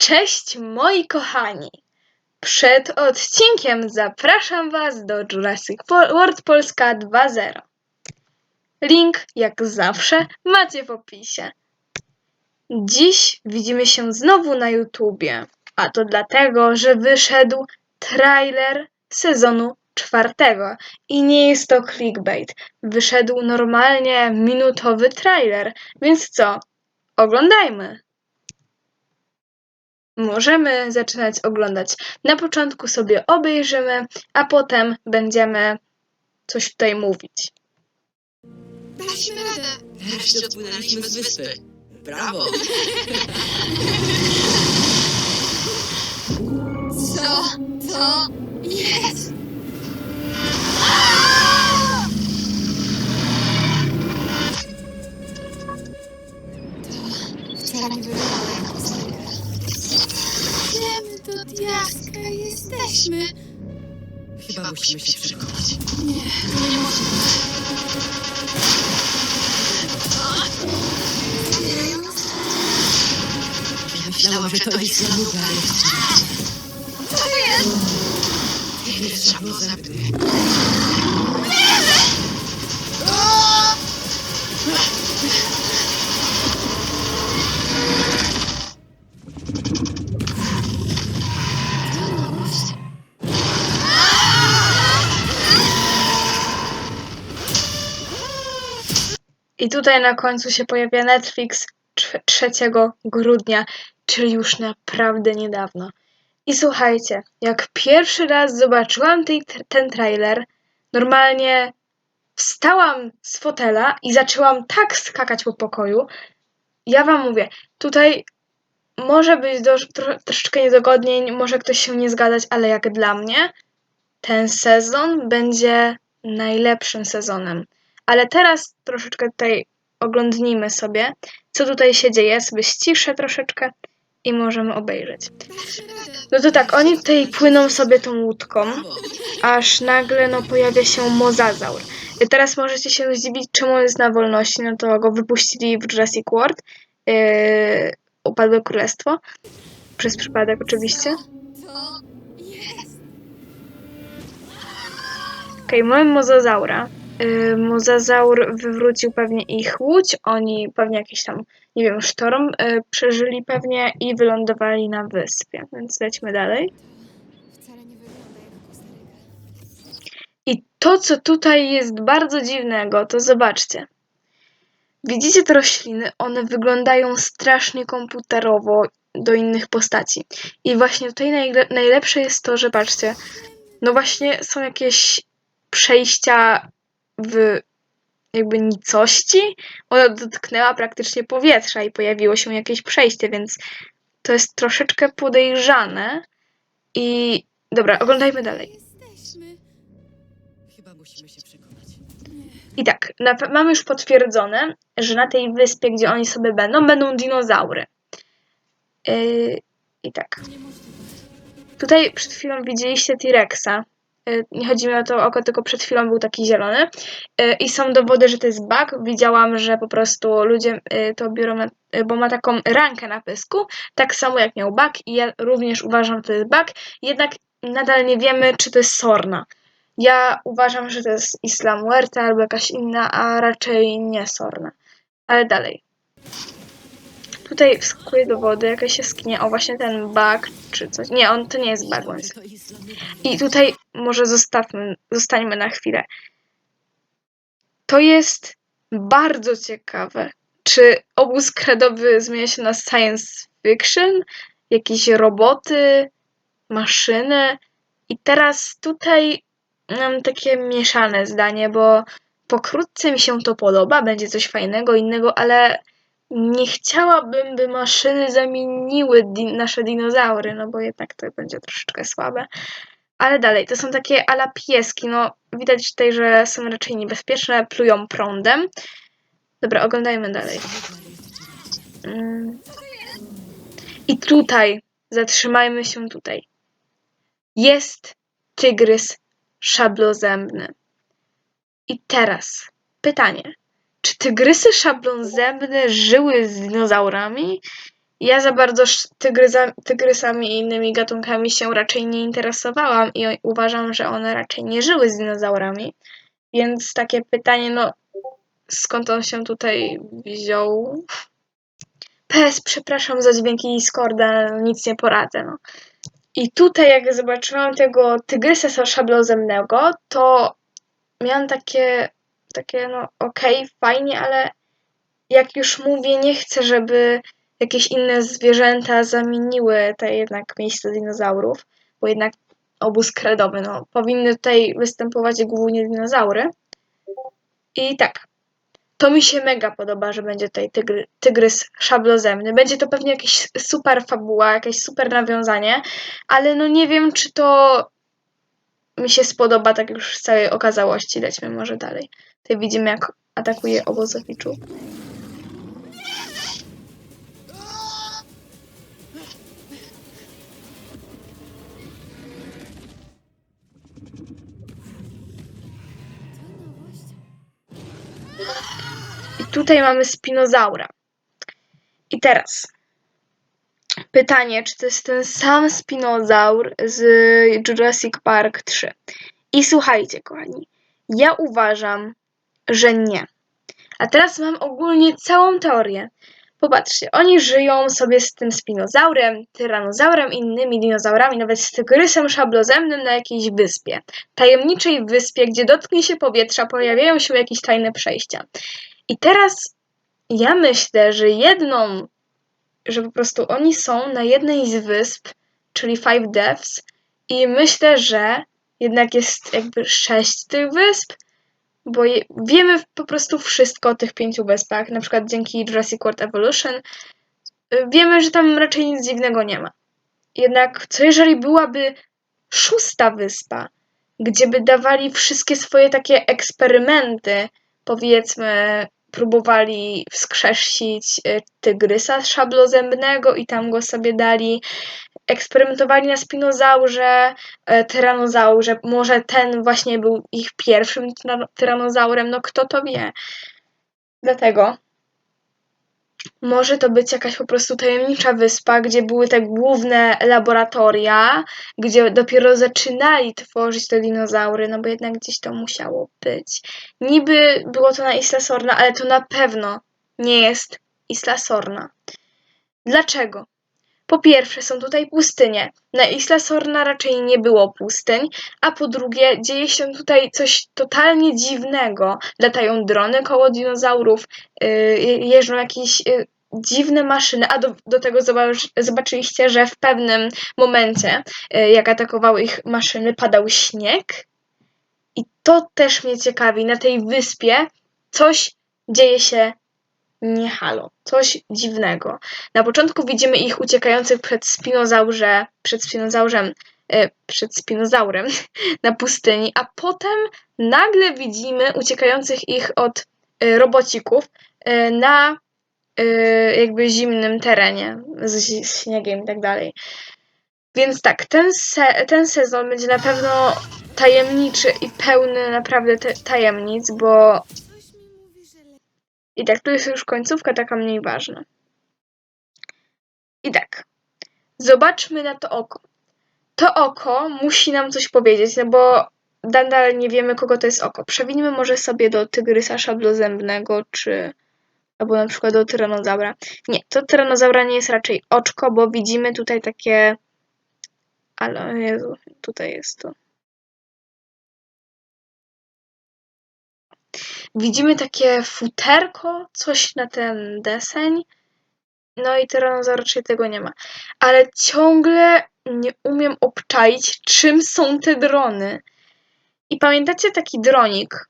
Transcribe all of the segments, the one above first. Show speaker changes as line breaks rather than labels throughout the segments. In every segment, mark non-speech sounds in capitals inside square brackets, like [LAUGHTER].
Cześć moi kochani! Przed odcinkiem zapraszam Was do Jurassic World Polska 2.0. Link, jak zawsze, macie w opisie. Dziś widzimy się znowu na YouTubie, a to dlatego, że wyszedł trailer sezonu czwartego i nie jest to clickbait. Wyszedł normalnie minutowy trailer, więc co? Oglądajmy! Możemy zaczynać oglądać. Na początku sobie obejrzymy, a potem będziemy coś tutaj mówić.
Daliśmy radę!
Wreszcie odpłynęliśmy z wyspy. Brawo! [LAUGHS]
Co to jest? To wcale nie wygląda diaska jesteśmy?
Chyba musimy się przekonać.
Nie, nie może być.
Myślałam, że to jest zanuga, ale.
Co to jest?
Tygrys szablozębny.
I tutaj na końcu się pojawia Netflix trz- 3 grudnia, czyli już naprawdę niedawno. I słuchajcie, jak pierwszy raz zobaczyłam tej, ten trailer, normalnie wstałam z fotela i zaczęłam tak skakać po pokoju. Ja wam mówię, tutaj może być do, tro, troszeczkę niedogodnień, może ktoś się nie zgadzać, ale jak dla mnie, ten sezon będzie najlepszym sezonem. Ale teraz troszeczkę tutaj oglądnijmy sobie, co tutaj się dzieje. Ja sobie ściszę troszeczkę i możemy obejrzeć. No to tak, oni tutaj płyną sobie tą łódką, aż nagle no, pojawia się mozazaur. I teraz możecie się zdziwić, czemu jest na wolności. No to go wypuścili w Jurassic World. Yy, upadłe królestwo. Przez przypadek oczywiście. Okej, mamy mozazaura. Mozazaur wywrócił pewnie ich łódź. Oni pewnie jakiś tam, nie wiem, sztorm yy, przeżyli pewnie i wylądowali na wyspie. Więc lećmy dalej. I to, co tutaj jest bardzo dziwnego, to zobaczcie. Widzicie te rośliny? One wyglądają strasznie komputerowo do innych postaci. I właśnie tutaj najle najlepsze jest to, że patrzcie, no właśnie są jakieś przejścia w jakby nicości. Ona dotknęła praktycznie powietrza i pojawiło się jakieś przejście, więc to jest troszeczkę podejrzane. I dobra, oglądajmy dalej.
Jesteśmy.
Chyba musimy się przekonać.
I tak, na, mamy już potwierdzone, że na tej wyspie, gdzie oni sobie będą, będą dinozaury. Yy, I tak. Tutaj przed chwilą widzieliście T-Rexa. Yy, nie chodzi mi o to oko, tylko przed chwilą był taki zielony. Yy, I są dowody, że to jest bug. Widziałam, że po prostu ludzie yy, to biorą, bo ma taką rankę na pysku, tak samo jak miał bug. I ja również uważam, że to jest bug. Jednak nadal nie wiemy, czy to jest Sorna. Ja uważam, że to jest Islam Huerta albo jakaś inna, a raczej nie Sorna. Ale dalej. Tutaj wskakuje do wody jakaś jaskinia. O, właśnie ten bug, czy coś. Nie, on to nie jest bug.
zanuga.
I tutaj może zostawmy, zostańmy na chwilę. To jest bardzo ciekawe. Czy obóz kredowy zmienia się na science fiction? Jakieś roboty, maszyny? I teraz tutaj mam takie mieszane zdanie, bo pokrótce mi się to podoba, będzie coś fajnego, innego, ale nie chciałabym, by maszyny zamieniły nasze dinozaury, no bo jednak to będzie troszeczkę słabe. Ale dalej, to są takie ala pieski, no widać tutaj, że są raczej niebezpieczne, plują prądem. Dobra, oglądajmy dalej. Mm. I tutaj, zatrzymajmy się tutaj. Jest tygrys szablozębny. I teraz pytanie. Czy tygrysy szablozębne żyły z dinozaurami? Ja za bardzo tygryza, tygrysami i innymi gatunkami się raczej nie interesowałam i uważam, że one raczej nie żyły z dinozaurami. Więc takie pytanie, no skąd on się tutaj wziął? PS, przepraszam za dźwięki Discorda, nic nie poradzę. No. I tutaj jak zobaczyłam tego tygrysa szablozemnego, to miałam takie, takie no okej, fajnie, ale jak już mówię, nie chcę, żeby jakieś inne zwierzęta zamieniły te jednak miejsce dinozaurów, bo jednak obóz kredowy, no powinny tutaj występować głównie dinozaury. I tak, to mi się mega podoba, że będzie tutaj tygry, tygrys szablozemny. Będzie to pewnie jakaś super fabuła, jakieś super nawiązanie, ale no nie wiem, czy to mi się spodoba tak już w całej okazałości. Lećmy może dalej. Tutaj widzimy, jak atakuje
nowość.
I tutaj mamy spinozaura. I teraz pytanie, czy to jest ten sam spinozaur z Jurassic Park 3? I słuchajcie, kochani, ja uważam, że nie. A teraz mam ogólnie całą teorię. Popatrzcie, oni żyją sobie z tym spinozaurem, tyranozaurem, innymi dinozaurami, nawet z tygrysem szablozemnym na jakiejś wyspie. Tajemniczej wyspie, gdzie dotknie się powietrza, pojawiają się jakieś tajne przejścia. I teraz ja myślę, że jedną, że po prostu oni są na jednej z wysp, czyli Five Deaths, i myślę, że jednak jest jakby sześć tych wysp, bo je, wiemy po prostu wszystko o tych pięciu wyspach, na przykład dzięki Jurassic World Evolution. y, Wiemy, że tam raczej nic dziwnego nie ma. Jednak co jeżeli byłaby szósta wyspa, gdzie by dawali wszystkie swoje takie eksperymenty, powiedzmy, próbowali wskrzesić y, tygrysa szablozębnego i tam go sobie dali. Eksperymentowali na spinozaurze, e, tyranozaurze. Może ten właśnie był ich pierwszym tyra- tyranozaurem, no kto to wie. Dlatego może to być jakaś po prostu tajemnicza wyspa, gdzie były te główne laboratoria, gdzie dopiero zaczynali tworzyć te dinozaury, no bo jednak gdzieś to musiało być. Niby było to na Isla Sorna, ale to na pewno nie jest Isla Sorna. Dlaczego? Po pierwsze, są tutaj pustynie. Na Isla Sorna raczej nie było pustyń, a po drugie, dzieje się tutaj coś totalnie dziwnego. Latają drony koło dinozaurów, yy, jeżdżą jakieś yy, dziwne maszyny, a do, do tego zobacz, zobaczyliście, że w pewnym momencie, yy, jak atakowały ich maszyny, padał śnieg. I to też mnie ciekawi. Na tej wyspie coś dzieje się nie halo, coś dziwnego. Na początku widzimy ich uciekających przed spinozaurze, przed spinozaurzem, e, przed spinozaurem [LAUGHS] na pustyni, a potem nagle widzimy uciekających ich od e, robocików e, na jakby zimnym terenie z, z śniegiem i tak dalej. Więc tak, ten, se, ten sezon będzie na pewno tajemniczy i pełny naprawdę tajemnic, bo
Coś mi mówi, że lepiej.
I tak, tu jest już końcówka taka mniej ważna. I tak, zobaczmy na to oko. To oko musi nam coś powiedzieć, no bo nadal nie wiemy, kogo to jest oko. Przewinimy może sobie do tygrysa szablozębnego, czy albo na przykład do tyranozaura. Nie, to tyranozaura nie jest raczej oczko, bo widzimy tutaj takie... Ale, Jezu, tutaj jest to. Widzimy takie futerko, coś na ten deseń. No i tyranozaur raczej tego nie ma. Ale ciągle nie umiem obczaić, czym są te drony. I pamiętacie taki dronik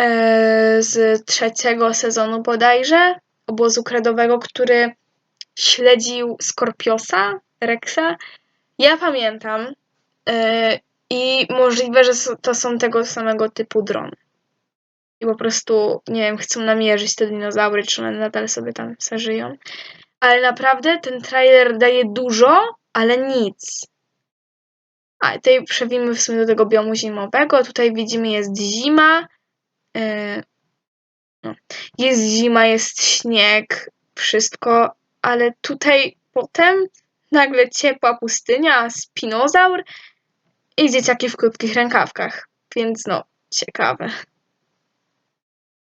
e, z trzeciego sezonu bodajże? Obozu kredowego, który śledził Skorpiosa, Rexa? Ja pamiętam. e, I możliwe, że to są tego samego typu drony. I po prostu, nie wiem, chcą namierzyć te dinozaury, czy one nadal sobie tam se żyją. Ale naprawdę ten trailer daje dużo, ale nic. A tutaj przewimy w sumie do tego biomu zimowego. Tutaj widzimy jest zima. Yy, no. Jest zima, jest śnieg, wszystko, ale tutaj potem nagle ciepła pustynia, spinozaur i dzieciaki w krótkich rękawkach. Więc no, ciekawe.